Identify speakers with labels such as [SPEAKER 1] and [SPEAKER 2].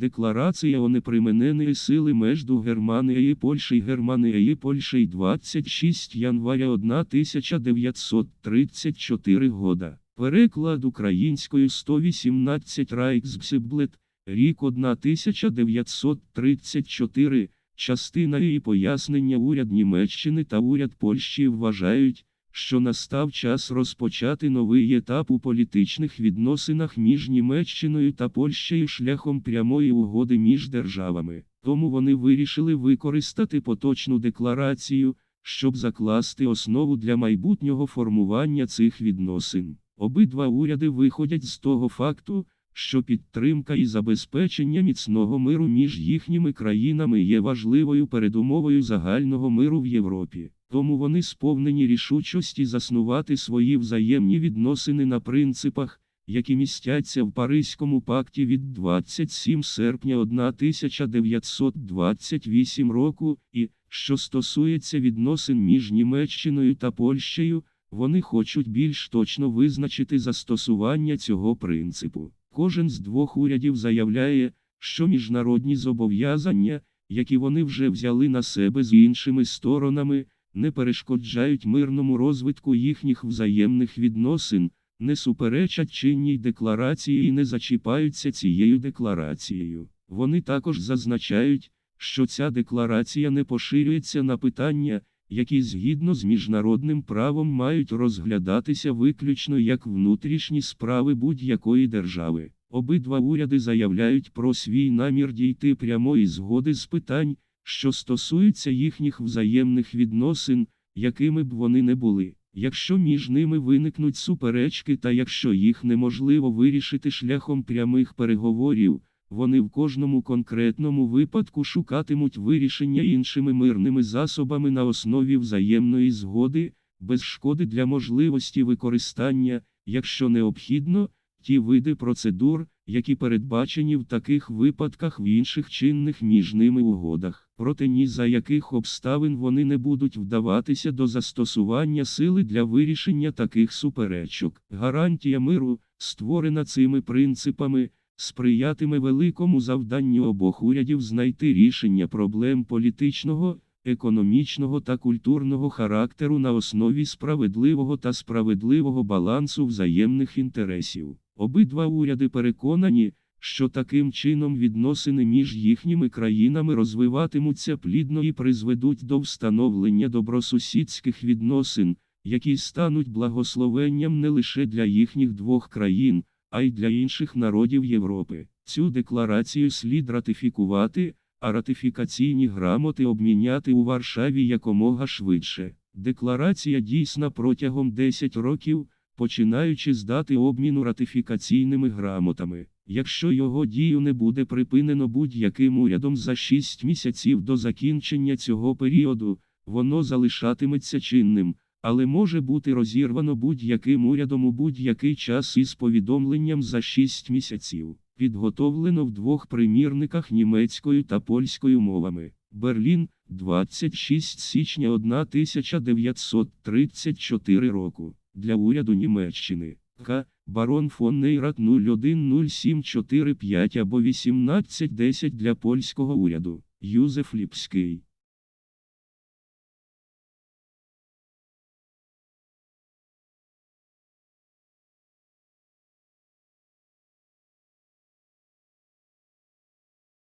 [SPEAKER 1] Декларація о непримененої сили между Германією і Польщею. Германією і Польщею 26 января 1934 года. Переклад українською 118 Райксбсиблет, рік 1934, частина і пояснення уряд Німеччини та уряд Польщі вважають, що настав час розпочати новий етап у політичних відносинах між Німеччиною та Польщею шляхом прямої угоди між державами. Тому вони вирішили використати поточну декларацію, щоб закласти основу для майбутнього формування цих відносин. Обидва уряди виходять з того факту, що підтримка і забезпечення міцного миру між їхніми країнами є важливою передумовою загального миру в Європі. Тому вони сповнені рішучості заснувати свої взаємні відносини на принципах, які містяться в Паризькому пакті від 27 серпня 1928 року, і, що стосується відносин між Німеччиною та Польщею, вони хочуть більш точно визначити застосування цього принципу. Кожен з двох урядів заявляє, що міжнародні зобов'язання, які вони вже взяли на себе з іншими сторонами, не перешкоджають мирному розвитку їхніх взаємних відносин, не суперечать чинній декларації і не зачіпаються цією декларацією. Вони також зазначають, що ця декларація не поширюється на питання, які згідно з міжнародним правом мають розглядатися виключно як внутрішні справи будь-якої держави. Обидва уряди заявляють про свій намір дійти прямої згоди з питань, що стосуються їхніх взаємних відносин, якими б вони не були. Якщо між ними виникнуть суперечки та якщо їх неможливо вирішити шляхом прямих переговорів, вони в кожному конкретному випадку шукатимуть вирішення іншими мирними засобами на основі взаємної згоди, без шкоди для можливості використання, якщо необхідно, ті види процедур, які передбачені в таких випадках в інших чинних між ними угодах, проте ні за яких обставин вони не будуть вдаватися до застосування сили для вирішення таких суперечок. Гарантія миру, створена цими принципами, сприятиме великому завданню обох урядів знайти рішення проблем політичного, економічного та культурного характеру на основі справедливого та справедливого балансу взаємних інтересів. Обидва уряди переконані, що таким чином відносини між їхніми країнами розвиватимуться плідно і призведуть до встановлення добросусідських відносин, які стануть благословенням не лише для їхніх двох країн, а й для інших народів Європи. Цю декларацію слід ратифікувати, а ратифікаційні грамоти обміняти у Варшаві якомога швидше. Декларація дійсна протягом 10 років, починаючи з дати обміну ратифікаційними грамотами. Якщо його дію не буде припинено будь-яким урядом за 6 місяців до закінчення цього періоду, воно залишатиметься чинним, але може бути розірвано будь-яким урядом у будь-який час із повідомленням за 6 місяців. Підготовлено в двох примірниках німецькою та польською мовами. Берлін, 26 січня 1934 року. Для уряду Німеччини. К. Барон фон Нейрат 010745 або 1810 для польського уряду. Юзеф Ліпський.